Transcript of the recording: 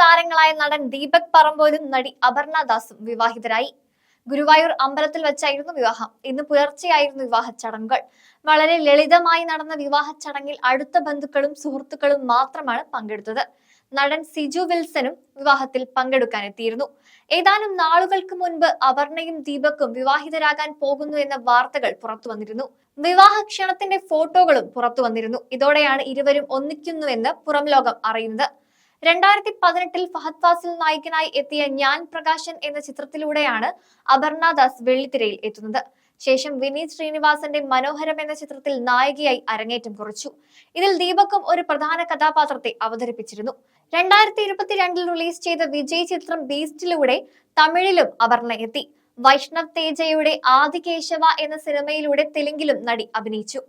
താരങ്ങളായ നടൻ ദീപക് പറമ്പോലും നടി അപർണ ദാസും വിവാഹിതരായി. ഗുരുവായൂർ അമ്പലത്തിൽ വെച്ചായിരുന്നു വിവാഹം. ഇന്ന് പുലർച്ചെയായിരുന്നു വിവാഹ ചടങ്ങുകൾ. വളരെ ലളിതമായി നടന്ന വിവാഹ ചടങ്ങിൽ അടുത്ത ബന്ധുക്കളും സുഹൃത്തുക്കളും മാത്രമാണ് പങ്കെടുത്തത്. നടൻ സിജു വിൽസനും വിവാഹത്തിൽ പങ്കെടുക്കാനെത്തിയിരുന്നു. ഏതാനും നാളുകൾക്ക് മുൻപ് അപർണയും ദീപക്കും വിവാഹിതരാകാൻ പോകുന്നു എന്ന വാർത്തകൾ പുറത്തു വന്നിരുന്നു. വിവാഹ ക്ഷണത്തിന്റെ ഫോട്ടോകളും പുറത്തു വന്നിരുന്നു. ഇതോടെയാണ് ഇരുവരും ഒന്നിക്കുന്നുവെന്ന് പുറം ലോകം അറിയുന്നത്. രണ്ടായിരത്തി പതിനെട്ടിൽ ഫഹദ് ഫാസിൽ നായികനായി എത്തിയ ഞാൻ പ്രകാശൻ എന്ന ചിത്രത്തിലൂടെയാണ് അപർണ ദാസ് വെള്ളിത്തിരയിൽ എത്തുന്നത്. ശേഷം വിനീത് ശ്രീനിവാസന്റെ മനോഹരം എന്ന ചിത്രത്തിൽ നായികയായി അരങ്ങേറ്റം കുറിച്ചു. ഇതിൽ ദീപക്കും ഒരു പ്രധാന കഥാപാത്രത്തെ അവതരിപ്പിച്ചിരുന്നു. രണ്ടായിരത്തി ഇരുപത്തിരണ്ടിൽ റിലീസ് ചെയ്ത വിജയ് ചിത്രം ബീസ്റ്റിലൂടെ തമിഴിലും അപർണ എത്തി. വൈഷ്ണവ് തേജയുടെ ആദികേശവ എന്ന സിനിമയിലൂടെ തെലുങ്കിലും നടി അഭിനയിച്ചു.